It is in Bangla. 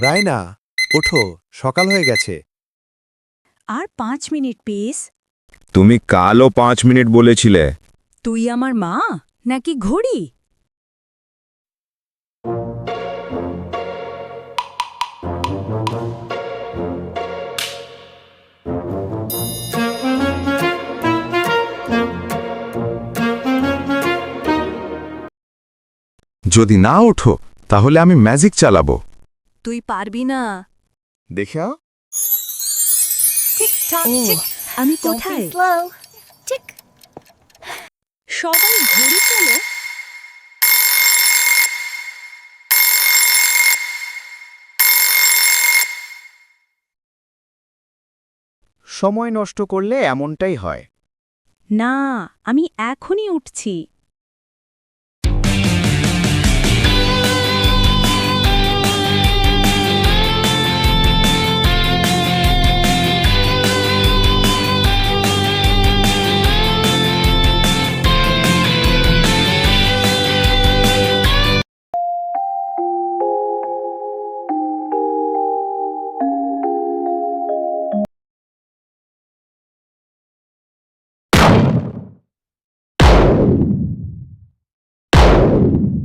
রায়না ওঠো সকাল হয়ে গেছে। আর পাঁচ মিনিট পিস তুমি কালও পাঁচ মিনিট বলেছিলে। তুই আমার মা নাকি ঘড়ি? যদি না ওঠো তাহলে আমি ম্যাজিক চালাবো। তুই পারবি না। দেখে ও আমি কোথায়? সবাই ঘড়ি চলো সময় নষ্ট করলে এমনটাই হয়। না আমি এখনই উঠছি। Bye.